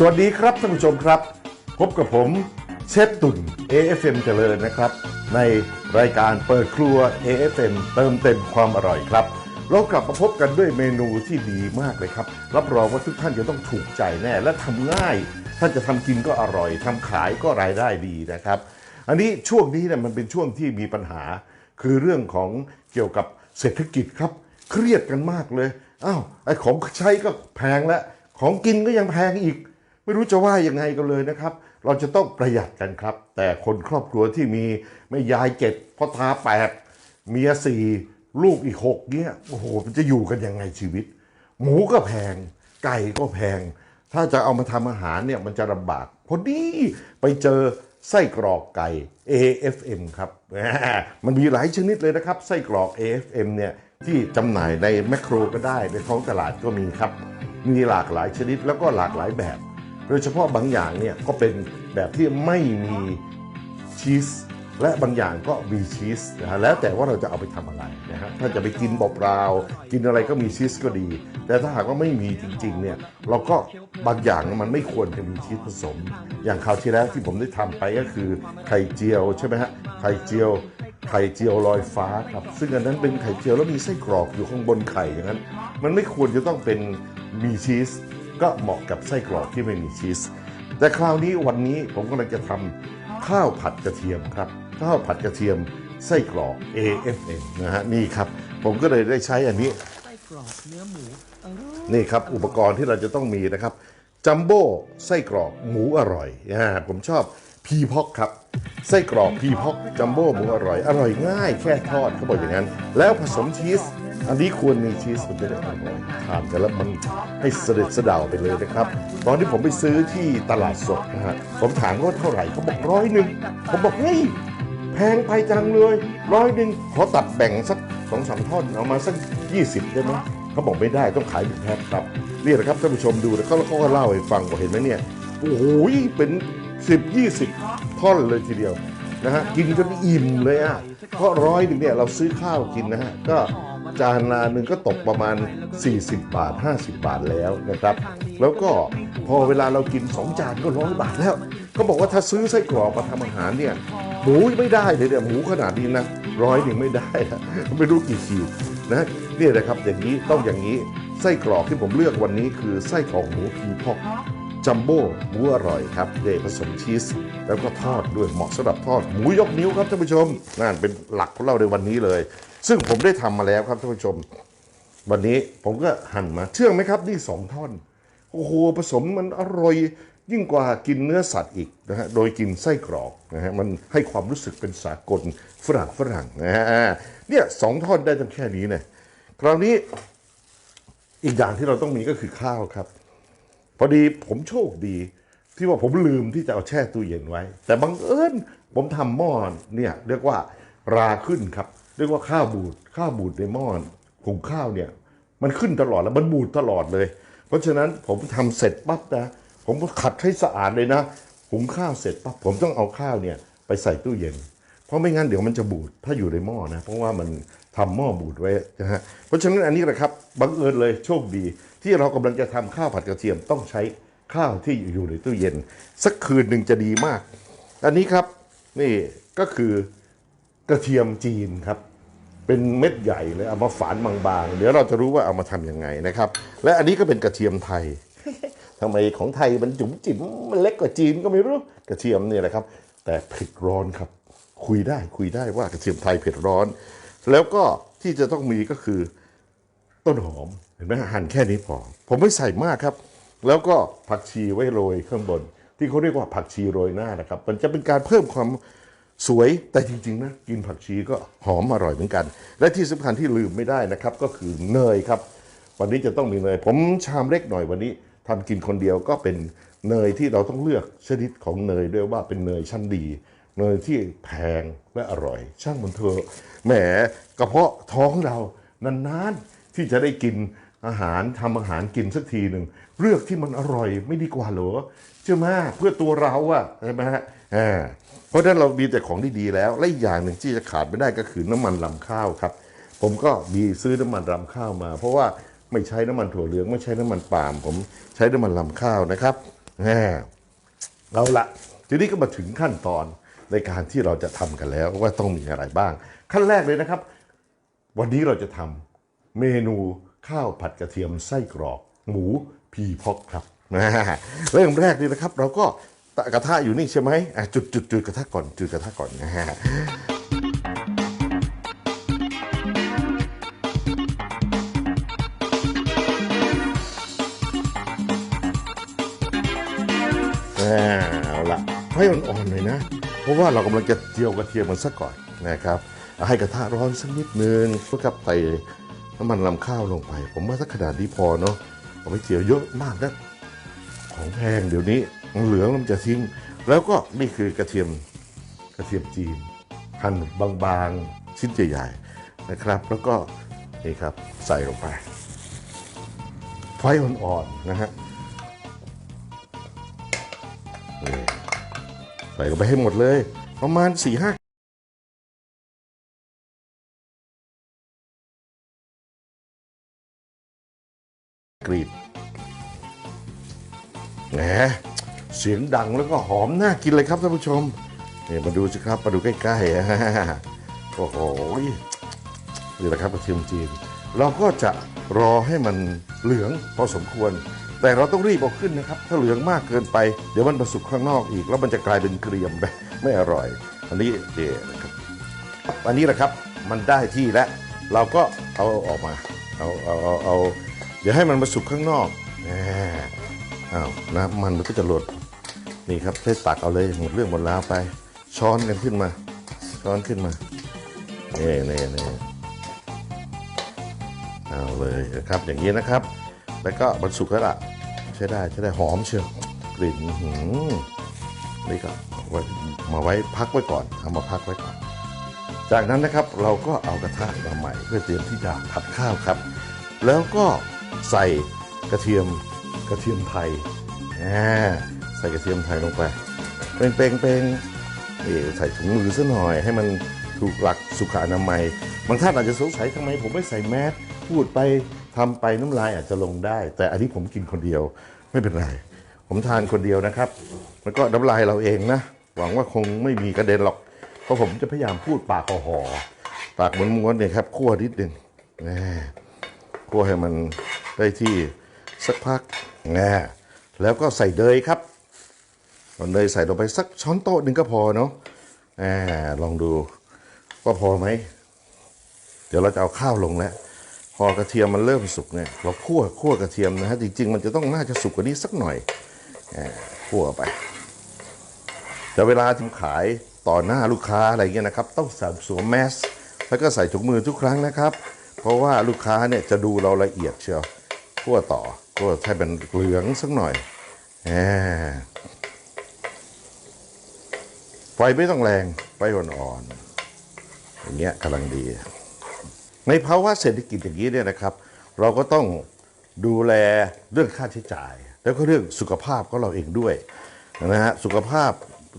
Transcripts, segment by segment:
สวัสดีครับท่านผู้ชมครับ พบกับผมเชฟตุ่น AFM เจริญนะครับ ในรายการเปิดครัว AFM เติมเต็มความอร่อยครับ เรากลับมาพบกันด้วยเมนูที่ดีมากเลยครับ รับรองว่าทุกท่านจะต้องถูกใจแน่และทำง่าย ท่านจะทำกินก็อร่อยทำขายก็รายได้ดีนะครับ อันนี้ช่วงนี้เนี่ยมันเป็นช่วงที่มีปัญหา คือเรื่องของเกี่ยวกับเศรษฐกิจครับ เครียดกันมากเลยอ้าวไอ้ของใช้ก็แพงแล้วของกินก็ยังแพงอีก ไม่รู้จะว่ายังไงกันเลยนะครับ เราจะต้องประหยัดกันครับ แต่คนครอบครัวที่มีไม่ยายเจ็ดพ่อตาแปดเมียสี่ลูกอีกหกเนี่ยโอ้โหมันจะอยู่กันยังไงชีวิต หมูก็แพง ไก่ก็แพง ถ้าจะเอามาทำอาหารเนี่ยมันจะลำบากพอดีไปเจอไส้กรอกไก่ AFM ครับ มันมีหลายชนิดเลยนะครับ ไส้กรอก AFM เนี่ยที่จำหน่ายในแมคโครก็ได้ในท้องตลาดก็มีครับ มีหลากหลายชนิดแล้วก็หลากหลายแบบ โดยเฉพาะบางอย่างเนี่ยก็เป็นแบบที่ไม่มีชีสและบางอย่างก็มีชีสนะฮะแล้วแต่ว่าเราจะเอาไปทำอะไรนะฮะถ้าจะไปกินเปล่าๆกินอะไรก็มีชีสก็ดี แต่ถ้าหากว่าไม่มีจริงๆเนี่ยเราก็บางอย่างมันไม่ควรจะมีชีสผสม อย่างคราวที่แล้วที่ผมได้ทำไปก็คือไข่เจียวใช่ไหมฮะไข่เจียวไข่เจียวลอยฟ้าครับ ซึ่งอันนั้นเป็นไข่เจียวแล้วมีไส้กรอกอยู่ข้างบนไข่อย่างนั้น มันไม่ควรจะต้องเป็นมีชีส ก็เหมาะกับไส้กรอกที่ไม่มีชีส แต่คราวนี้วันนี้ผมกำลังจะทำข้าวผัดกระเทียมครับข้าวผัดกระเทียมไส้กรอก AFM นะฮะนี่ครับ ผมก็เลยได้ใช้อันนี้ไส้กรอกเนื้อหมูอร่อยนี่ครับอุปกรณ์ที่เราจะต้องมีนะครับจัมโบ้ไส้กรอกหมูอร่อยอ่าผมชอบ พีพอกครับไส้กรอกพีพอกจัมโบ้หมูอร่อย อร่อยง่ายแค่ทอดเขาบอกอย่างนั้น แล้วผสมชีส อันนี้ควรมีชีสมันจะได้อร่อยทานกันแล้วมันให้เสด็จสดาไปเลยนะครับ ตอนที่ผมไปซื้อที่ตลาดสดนะฮะผมถามว่าเท่าไหร่เขาบอกร้อยหนึ่งผมบอกเฮ้ยแพงไปจังเลยร้อยหนึ่งขอตัดแบ่งสักสองสามท่อนเอามาสักยี่สิบได้ไหมเขาบอกไม่ได้ต้องขายเป็นแพ็คครับนี่แหละครับท่านผู้ชมดูแล้วเขาเขาก็เล่าให้ฟังว่าเห็นไหมเนี่ย โอ้โหเป็นสิบยี่สิบท่อนเลยทีเดียวนะฮะกินจนอิ่มเลยอะเพราะร้อยหนึ่งเนี่ยเราซื้อข้าวกินนะฮะก็จานละหนึ่งก็ตกประมาณ 40 บาท 50 บาทแล้วนะครับ แล้วก็พอเวลาเรากิน 2 จานก็ร้อยบาทแล้ว ก็บอกว่าถ้าซื้อไส้กรอกมาทำอาหารเนี่ยหมูไม่ได้เลยเนี่ยหมูขนาดนี้นะร้อยหนึ่งไม่ได้นะไม่รู้กี่ขีดนะเนี่ยนะครับอย่างนี้ต้องอย่างนี้ไส้กรอกที่ผมเลือกวันนี้คือไส้กรอกหมูพีพอก จัมโบ้หมูอร่อยครับเดผสมชีส แล้วก็ทอดด้วยเหมาะสำหรับทอดหมูยกนิ้วครับท่านผู้ชมนั่นเป็นหลักของเราในวันนี้เลย ซึ่งผมได้ทำมาแล้วครับท่านผู้ชม วันนี้ผมก็หั่นมาเชื่อไหมครับนี่สองท่อนโอ้โหผสมมันอร่อยยิ่งกว่ากินเนื้อสัตว์อีกนะฮะ โดยกินไส้กรอกนะฮะ มันให้ความรู้สึกเป็นสากลฝรั่งฝรั่งนะฮะ เนี่ยสองท่อนได้ตั้งแค่นี้เนี่ยคราวนี้อีกอย่างที่เราต้องมีก็คือข้าวครับ พอดีผมโชคดี ที่ว่าผมลืมที่จะเอาแช่ตู้เย็นไว้ แต่บังเอิญผมทำหม้อเนี่ยเรียกว่าราขึ้นครับ เรียกว่าข้าวบูดข้าวบูดในหม้อหุงข้าวเนี่ย มันขึ้นตลอดแล้วมันบูดตลอดเลย เพราะฉะนั้นผมทำเสร็จปั๊บนะผมก็ขัดให้สะอาดเลยนะหุงข้าวเสร็จปั๊บผมต้องเอาข้าวเนี่ยไปใส่ตู้เย็น เพราะไม่งั้นเดี๋ยวมันจะบูดถ้าอยู่ในหม้อนะ เพราะว่ามัน ทำหม้อบูดไว้นะฮะเพราะฉะนั้นอันนี้แหละครับบังเอิญเลยโชคดี ที่เรากำลังจะทำข้าวผัดกระเทียมต้องใช้ข้าวที่อยู่ในตู้เย็น สักคืนหนึ่งจะดีมาก อันนี้ครับนี่ก็คือกระเทียมจีนครับ เป็นเม็ดใหญ่เลยเอามาฝานบางๆ เดี๋ยวเราจะรู้ว่าเอามาทำยังไงนะครับ และอันนี้ก็เป็นกระเทียมไทยทำไมของไทยมันจุ๋มจิ๋มมันเล็กกว่าจีนก็ไม่รู้กระเทียมเนี่ยแหละครับ แต่เผ็ดร้อนครับ คุยได้คุยได้ว่ากระเทียมไทยเผ็ดร้อน แล้วก็ที่จะต้องมีก็คือต้นหอมเห็นไหมหั่นแค่นี้พอ ผมไม่ใส่มากครับ แล้วก็ผักชีไว้โรยข้างบน ที่เขาเรียกว่าผักชีโรยหน้านะครับ มันจะเป็นการเพิ่มความสวยแต่จริงๆนะกินผักชีก็หอมอร่อยเหมือนกัน และที่สำคัญที่ลืมไม่ได้นะครับ ก็คือเนยครับ วันนี้จะต้องมีเนย ผมชามเล็กหน่อยวันนี้ทำกินคนเดียวก็เป็นเนยที่เราต้องเลือกชนิดของเนยด้วยว่าเป็นเนยชั้นดี เนยที่แพงและอร่อย ช่างมันเถอะแหมกระเพาะท้องเรานานๆที่จะได้กินอาหารทำอาหารกินสักทีหนึ่งเลือกที่มันอร่อยไม่ดีกว่าเหรอใช่ไหมเพื่อตัวเราอะใช่ไหมฮะเพราะฉะนั้นเรามีแต่ของดีๆแล้ว และอีกอย่างหนึ่งที่จะขาดไม่ได้ก็คือน้ำมันลำข้าวครับ ผมก็มีซื้อน้ำมันรำข้าวมา เพราะว่าไม่ใช้น้ำมันถั่วเหลืองไม่ใช้น้ำมันปาล์มผมใช้น้ำมันลำข้าวนะครับแหมเอาละทีนี้ก็มาถึงขั้นตอน ในการที่เราจะทำกันแล้วว่าต้องมีอะไรบ้าง ขั้นแรกเลยนะครับ วันนี้เราจะทำเมนูข้าวผัดกระเทียมไส้กรอก หมูพีพอกครับเริ่มแรกนี่นะครับ เราก็ตะกระทะอยู่นี่ใช่ไหมจุดจุดจุดกระทะก่อนจุดกระทะก่อนนะฮะเอาละให้อ่อนๆหน่อยนะ ราะว่าเรากำลังจะเจียวกระเทียมมันสักก่อนนะครับให้กระทะร้อนสักนิดนึงเพื่อกับใส่น้ำมันลำข้าวลงไป ผมว่าสักขนาดนี้พอเนาะเอาไปเจียวเยอะมากนะของแพงเดี๋ยวนี้เหลืองมันจะทิ้ง แล้วก็นี่คือกระเทียมกระเทียมจีนหั่นบางๆชิ้นใหญ่ๆนะครับ แล้วก็นี่ครับใส่ลงไป ไฟอ่อนๆนะฮะ ใส่ลงไปให้หมดเลย ประมาณ4ี่ห้ากรีดแหมเสียงดังแล้วก็หอมน่ากินเลยครับท่านผู้ชมเนี่ยมาดูสิครับมาดูใกล้ๆโอ้โหนี่แหละครับกระเทียมจีน เราก็จะรอให้มันเหลืองพอสมควร แต่เราต้องรีบเอาขึ้นนะครับถ้าเหลืองมากเกินไปเดี๋ยวมันมาสุกข้างนอกอีก แล้วมันจะกลายเป็นเกรียมไปไม่อร่อย อันนี้เดี๋ยวนะครับอันนี้แหละครับมันได้ที่แล้วเราก็เอาออกมาเอาเอาเอาเอาเดี๋ยวให้มันมาสุกข้างนอกแหมอ้าวน้ำมันมันก็จะหลดนี่ครับให้ตักเอาเลยหมดเรื่องหมดราวไป ช้อนกันขึ้นมา ช้อนขึ้นมาเน่เน่เน่เอาเลยนะครับอย่างนี้นะครับ แล้วก็มันสุกแล้วล่ะใช้ได้ใช้ได้หอมเชียวกลิ่นหือนี่ก็เอาไวมาไว้พักไว้ก่อนเอามาพักไว้ก่อน จากนั้นนะครับเราก็เอากระทะมาใหม่เพื่อเตรียมที่จะผัดข้าวครับ แล้วก็ใส่กระเทียมกระเทียมไทยอ่าใส่กระเทียมไทยลงไปเป่งเป่งเป่งนี่ใส่ถุงมือซะหน่อย ให้มันถูกหลักสุขอนามัย บางท่านอาจจะสงสัยทำไมผมไม่ใส่แมสพูดไป ทำไปน้ำลายอาจจะลงได้ แต่อันนี้ผมกินคนเดียวไม่เป็นไร ผมทานคนเดียวนะครับ แล้วก็น้ำลายเราเองนะ หวังว่าคงไม่มีกระเด็นหรอก เพราะผมจะพยายามพูดปากห่อปากม้วนๆเนี่ยครับคั่วนิดหนึ่งน่คั่วให้มันได้ที่สักพักน่แล้วก็ใส่เนยครับเนยใส่ลงไปสักช้อนโต๊ะหนึ่งก็พอเนาะแหมลองดูว่าพอไหม เดี๋ยวเราจะเอาข้าวลงแล้ว พอกระเทียมมันเริ่มสุกเนี่ยเราคั่วคั่วกระเทียมนะฮะจริงๆ มันจะต้องน่าจะสุกกว่านี้สักหน่อยคั่วไป แต่เวลาทำขายต่อหน้าลูกค้าอะไรเงี้ยนะครับ ต้องใส่สวมแมสแล้วก็ใส่ถุงมือทุกครั้งนะครับ เพราะว่าลูกค้าเนี่ยจะดูเราละเอียดเชียวคั่วต่อคั่วให้เป็นเหลืองสักหน่อยไฟไม่ต้องแรงไฟอ่อนๆอย่างเงี้ยกำลังดี ในภาวะเศรษฐกิจอย่างนี้เนี่ยนะครับ เราก็ต้องดูแลเรื่องค่าใช้จ่าย แล้วก็เรื่องสุขภาพของเราเองด้วยนะฮะสุขภาพ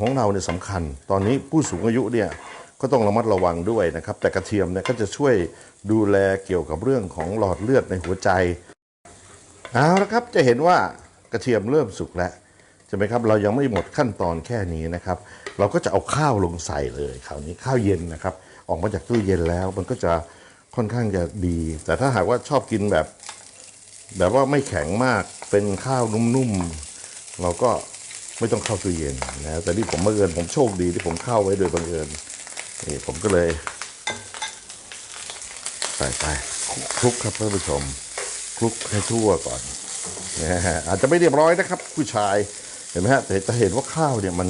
ของเราเนี่ยสำคัญ ตอนนี้ผู้สูงอายุเนี่ยก็ต้องระมัดระวังด้วยนะครับ แต่กระเทียมเนี่ยก็จะช่วยดูแลเกี่ยวกับเรื่องของหลอดเลือดในหัวใจเอาละครับจะเห็นว่ากระเทียมเริ่มสุกแล้วใช่ไหมครับเรายังไม่หมดขั้นตอนแค่นี้นะครับ เราก็จะเอาข้าวลงใส่เลยคราวนี้ข้าวเย็นนะครับ ออกมาจากตู้เย็นแล้วมันก็จะ ค่อนข้างจะดี แต่ถ้าหากว่าชอบกินแบบ แบบว่าไม่แข็งมากเป็นข้าวนุ่มๆเราก็ไม่ต้องเข้าตู้เย็นนะแต่ที่ผมบังเอิญผมโชคดีที่ผมเข้าไว้โดยบังเอิญนี่ผมก็เลยใส่ไปคลุกครับท่านผู้ชมคลุกให้ทั่วก่อนนะฮะอาจจะไม่เรียบร้อยนะครับ ผู้ชายเห็นไหมฮะแต่จะเห็นว่าข้าวเนี่ยมัน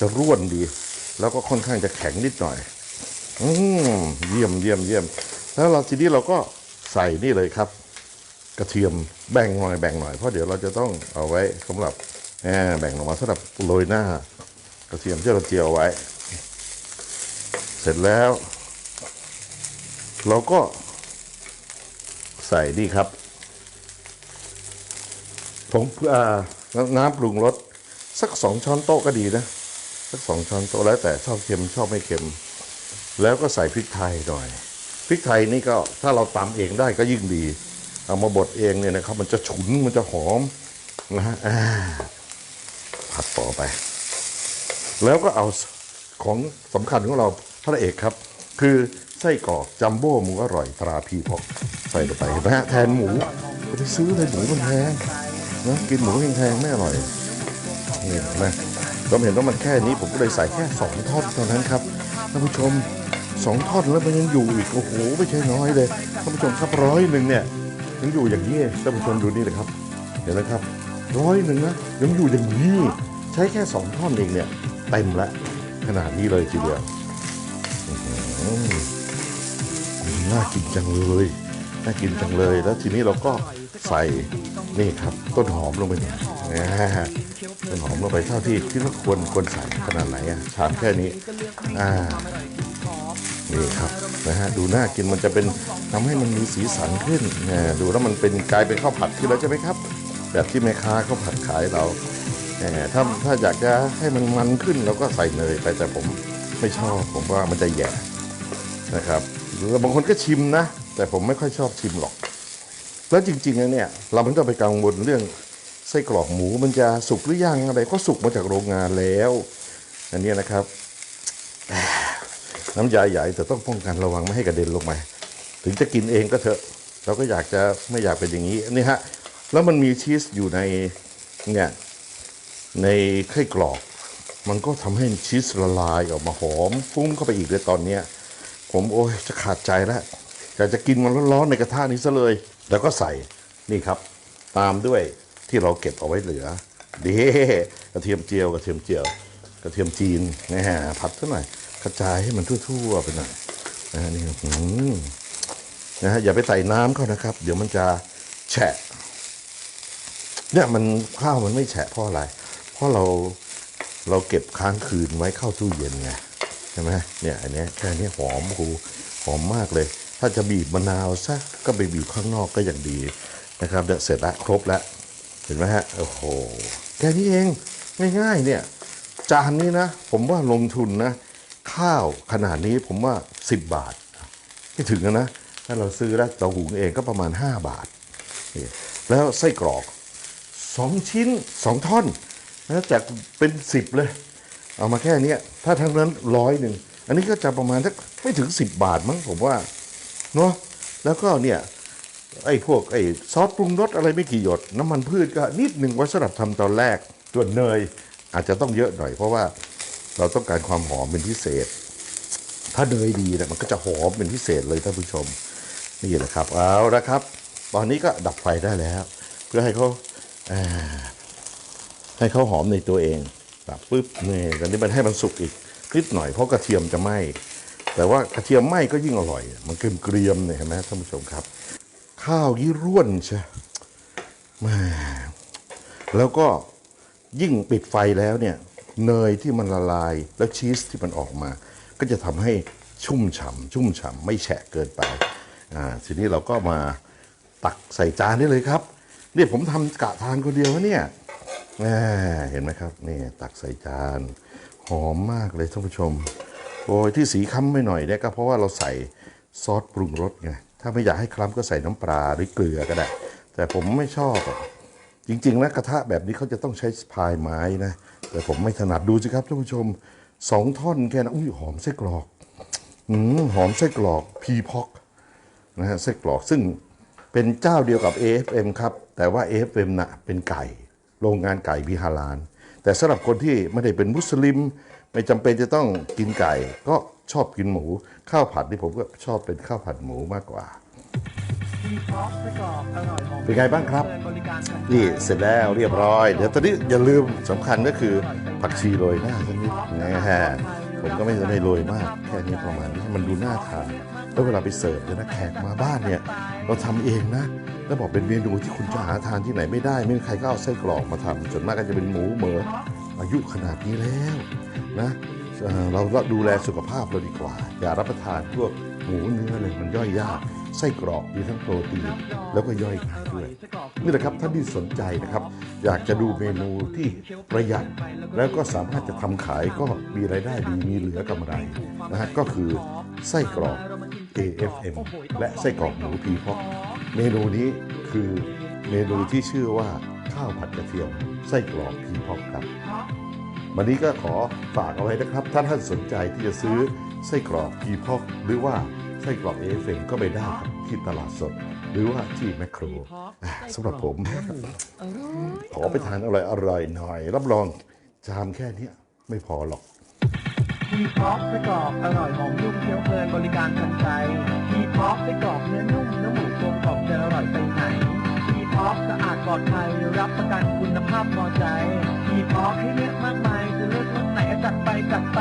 จะร่วนดี แล้วก็ค่อนข้างจะแข็งนิดหน่อย อืมเยี่ยมเยี่ยมเยี่ยม แล้วเราทีนี้เราก็ใส่นี่เลยครับ กระเทียมแบ่งหน่อยแบ่งหน่อยเพราะเดี๋ยวเราจะต้องเอาไว้สำหรับแหมแบ่งออกมาสำหรับโรยหน้า กระเทียมที่เราเจียวไว้ เสร็จแล้ว เราก็ใส่นี่ครับผงอ่าน้ำปรุงรสสักสองช้อนโต๊ะก็ดีนะ สักสองช้อนโต๊ะแล้วแต่ชอบเค็มชอบไม่เค็ม แล้วก็ใส่พริกไทยหน่อย พริกไทยนี่ก็ถ้าเราตำเองได้ก็ยิ่งดี เอามาบดเองเนี่ยนะครับ มันจะฉุนมันจะหอมนะฮะผัดต่อไป แล้วก็เอาของสำคัญของเราพระเอกครับ คือไส้กรอกจัมโบ้หมูอร่อยตราพีพอกใส่ลงไปนไหมฮะแทนหมูไปซื้อเลยหมูมันแพงนะกินหมูแพงๆไม่อร่อยนี่เห็นไหมผมเห็นว่ามันแค่นี้ผมก็เลยใส่แค่สองท่อนเท่านั้นครับท่านผู้ชม สองท่อนแล้วมันยังอยู่อีกโอ้โหไม่ใช่น้อยเลยท่านผู้ชมครับร้อยหนึ่งเนี่ยยังอยู่อย่างนี้ท่านผู้ชมดูนี่เลยครับ เห็นไหมครับร้อยหนึ่งนะยังอยู่อย่างนี้ใช้แค่สองท่อนเองเนี่ยเต็มละขนาดนี้เลยทีเดียวน่ากินจังเลยน่ากินจังเลย แล้วทีนี้เราก็ใส่นี่ครับ ต้นหอมลงไปหน่ยนะต้นหอมลงไปเท่าที่ที่เราควรควรใส่ขนาดไหนอะชามแค่นี้อ่า นี่ครับนะฮะดูน่ากินมันจะเป็นทำให้มันมีสีสันขึ้นนะดูแล้วมันเป็นกลายเป็นข้าวผัดขึ้นแล้วใช่ไหมครับ แบบที่แม่ค้าเขาผัดขายเราแหมถ้าถ้าอยากจะให้มันมันขึ้นเราก็ใส่เนยไปแต่ผมไม่ชอบผมว่ามันจะแย่นะครับแล้วบางคนก็ชิมนะ แต่ผมไม่ค่อยชอบชิมหรอก แล้วจริงๆนะเนี่ยเราไม่ต้องไปกังวลเรื่องไส้กรอกหมูมันจะสุกหรือยังอะไรก็สุกมาจากโรงงานแล้ว อันนี้นะครับ น้ำยาใหญ่แต่ต้องป้องกันระวังไม่ให้กระเด็นลงมาถึงจะกินเองก็เถอะ เราก็อยากจะไม่อยากเป็นอย่างนี้นี่ฮะแล้วมันมีชีสอยู่ในเนี่ยในไส้กรอกมันก็ทำให้ชีสละลายออกมาหอมฟุ้งเข้าไปอีกเลยตอนเนี้ยผมโอ้ยจะขาดใจแล้วอยากจะกินมันร้อนๆในกระทะนี้ซะเลย แล้วก็ใส่นี่ครับ ตามด้วยที่เราเก็บเอาไว้เหลือดีกระเทียมเจียวกระเทียมเจียว กระเทียมจีนนะฮะผัดซะหน่อย ระจายให้มันทั่วๆไปหน่อยนะฮะนี่อืมนะฮะอย่าไปใส่น้ำเข้านะครับ เดี๋ยวมันจะแฉะเนี่ยมันข้าวมันไม่แฉะเพราะอะไร เพราะเราเราเก็บค้างคืนไว้เข้าตู้เย็นไงใช่ไหมเนี่ยอันนี้แค่นี้หอมโอ้โหอมมากเลย ถ้าจะบีบมะนาวซะก็ไปบีบข้างนอกก็อย่างดีนะครับเนี่ยเสร็จล้วครบแล้วเห็นไหมฮะโอ้โหแค่นี้เองง่ายๆเนี่ย จานนี้นะ ผมว่าลงทุนนะ ข้าวขนาดนี้ผมว่า 10 บาทไม่ถึงนะ ถ้าเราซื้อแล้วเราหุงเองก็ประมาณ 5 บาท แล้วไส้กรอก 2 ชิ้น 2 ท่อนนะจากเป็น 10 เลย เอามาแค่นี้ถ้าทั้งนั้นร้อยหนึ่ง อันนี้ก็จะประมาณสักไม่ถึง 10 บาทมั้งผมว่าเนาะแล้วก็เนี่ยไอ้พวกไอ้ซอสปรุงรสอะไรไม่กี่หยด น้ำมันพืชก็นิดหนึ่งไว้สำหรับทำตอนแรกส่วนเนยอาจจะต้องเยอะหน่อยเพราะว่า เราต้องการความหอมเป็นพิเศษ ถ้าเนยดีเนี่ยมันก็จะหอมเป็นพิเศษเลยท่านผู้ชม นี่แหละครับเอาละครับ ตอนนี้ก็ดับไฟได้แล้ว เพื่อให้เขาอ่าให้เขาหอมในตัวเองดับปุ๊บนี่ตอนนี้มันให้มันสุกอีกนิดหน่อยเพราะกระเทียมจะไหม้แต่ว่ากระเทียมไหม้ก็ยิ่งอร่อย มันเกรียมเนี่ยเห็นไหมท่านผู้ชมครับ ข้าวยี่ร่วนใช่แม่แล้วก็ยิ่งปิดไฟแล้วเนี่ย เนยที่มันละลาย แล้วชีสที่มันออกมา ก็จะทำให้ชุ่มฉ่ำชุ่มฉ่ำไม่แฉะเกินไปอ่าทีนี้เราก็มาตักใส่จานได้เลยครับนี่ผมทำกะทานคนเดียวเนี่ยเห็นไหมครับนี่ตักใส่จานหอมมากเลยท่านผู้ชมโอ้ยที่สีคล้ำไปหน่อยเนี่ยก็เพราะว่าเราใส่ซอสปรุงรสไงถ้าไม่อยากให้คล้ำก็ใส่น้ำปลาหรือเกลือก็ได้ แต่ผมไม่ชอบอะ จริงๆแล้วกระทะแบบนี้เขาจะต้องใช้พายไม้นะ แต่ผมไม่ถนัดดูสิครับท่านผู้ชมสองท่อนแค่นั้นอุ้ยหอมไส้กรอกอืมหอมไส้กรอกพีพอกนะฮะไส้กรอกซึ่งเป็นเจ้าเดียวกับ AFM ครับ แต่ว่า AFM น่ะเป็นไก่ โรงงานไก่มีฮาลาลแต่สำหรับคนที่ไม่ได้เป็นมุสลิม ไม่จำเป็นจะต้องกินไก่ ก็ชอบกินหมู ข้าวผัดนี่ผมก็ชอบเป็นข้าวผัดหมูมากกว่า เป็นไงบ้างครับ นี่เสร็จแล้วเรียบร้อย เดี๋ยวตอนนี้อย่าลืมสำคัญก็คือผักชีโรยหน้าสักนิดนะฮะผมก็ไม่ได้โรยมาก แค่นี้ประมาณนี้ให้มันดูน่าทานแล้วเวลาไปเสิร์ฟเนี่ยนะแขกมาบ้านเนี่ย เราทำเองนะ แล้วบอกเป็นเมนูที่คุณจะหาทานที่ไหนไม่ได้ ไม่มีใครก็เอาไส้กรอกมาทำส่วนมากก็จะเป็นหมูเหมืออายุขนาดนี้แล้วนะเอ่อเราดูแลสุขภาพเราดีกว่า อย่ารับประทานพวกหมูเนื้อเลยมันย่อยยาก ไส้กรอกมีทั้งโปรตีนแล้วก็ย่อยง่ายด้วยนี่แหละครับท่านที่สนใจนะครับ อยากจะดูเมนูที่ประหยัด แล้วก็สามารถจะทำขายก็มีรายได้ดีมีเหลือกำไรนะฮะก็คือไส้กรอก AFM และไส้กรอกหมูพีพอกเมนูนี้คือเมนูที่ชื่อว่าข้าวผัดกระเทียมไส้กรอกพีพอกครับ วันนี้ก็ขอฝากเอาไว้นะครับ ถ้าท่านสนใจที่จะซื้อไส้กรอกพีพอกหรือว่า ไส้กรอกเอฟเก็ไปได้ครับที่ตลาดสด หรือว่าที่แมคโครสำหรับผมเนื้อหมูอร่อยขอไปทานอร่อยหน่อย รับรองชามแค่นี้ไม่พอหรอกมีพร็อพไส้กรอกอร่อยหอมนุ่มเคี้ยวเพลินบริการทันใจมีพร็อพไส้กรอกเนื้อนุ่มเนื้อหมูกลมกล่อมจะอร่อยไปไหนมีพร็อพสะอาดปลอดภัยรับประกันคุณภาพพอใจมีพร็อพให้เลือกมากมายจะเลือกรสไหนจัดไปจัดไป